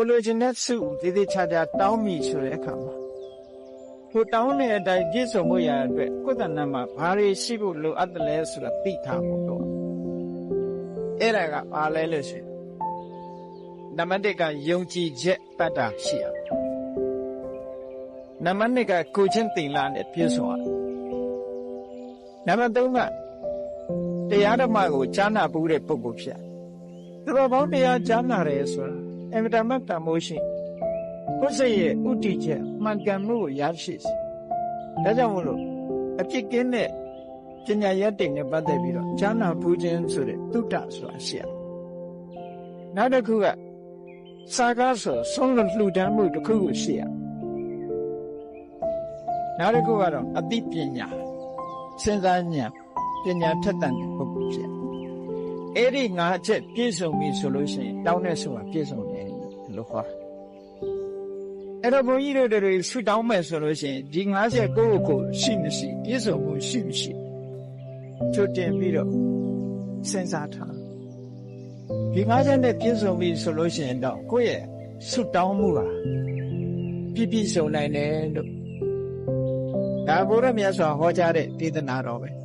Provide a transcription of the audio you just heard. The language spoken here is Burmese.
ကိုလိုချင်တဲ့စုသေးသေးချာချာတောင်းမိဆိုတဲ့အခါမှာကိုတောင်းတဲ့အတိုင်းပြည့်စုံမှုရတဲ့အတွက်ကိုယ်တဏ္ဍာမှာဘာတွေရှိဖို့လိုအပ်တယ်လဲဆိုတာသိထားဖို့တော့အဲ့ဒါကဘာလဲလို့ရှိရင်နံပါတ်1ကယုံကြည်ချက်တတ်တာရှိရမယ်နံပါတ်2ကကိုချင်းတင်လာနဲ့ပြည့်စုံရတယ်နံပါတ်3ကတရားဓမ္မကိုကြားနာပူးတဲ့ပုဂ္ဂိုလ်ဖြစ်ရတယ်သူတော်ပေါင်းတရားကြားနာတယ်ဆိုတာ အင်မတန်မှတန်မိုးရှိကိုယ်စိတ်ရဲ့ဥတီချက်မှန်ကန်မှုကိုရရှိစေဒါကြောင့်မို့လို့အဖြစ်ကင်းတဲ့ပညာရက်တွေနဲ့ပတ်သက်ပြီးတော့ကြားနာပူးခြင်းဆိုတဲ့တုဒ္ဒဆိုတာရှိရတယ်နောက်တစ်ခုကစာကားဆိုဆုံးလို့လှူဒန်းမှုတစ်ခုကိုရှိရနောက်တစ်ခုကတော့အသိပညာစဉ်းစားဉာဏ်ပညာထက်သန်တဲ့ပုဂ္ဂိုလ်ဖြစ် အဲ့ဒီငါးချက်ပြည့်စုံပြီဆိုလို့ရှိရင်တောင်းတဲ့ဆိုတာပြည့်စုံတယ်လို့ခေါ်တာအဲ့တော့ဘုန်းကြီးတို့တွေဆူတောင်းမယ်ဆိုလို့ရှိရင်ဒီငါးချက်ကိုယ့်ကိုယ်ရှိမရှိပြည့်စုံမှုရှိမရှိချို့တင်ပြီးတော့စဉ်းစားထားဒီငါးချက်နဲ့ပြည့်စုံပြီဆိုလို့ရှိရင်တော့ကိုယ့်ရဲ့ဆူတောင်းမှုဟာပြည့်ပြည့်စုံနိုင်တယ်လို့ဒါဘုရားမြတ်စွာဟောကြားတဲ့ဒေသနာတော်ပဲ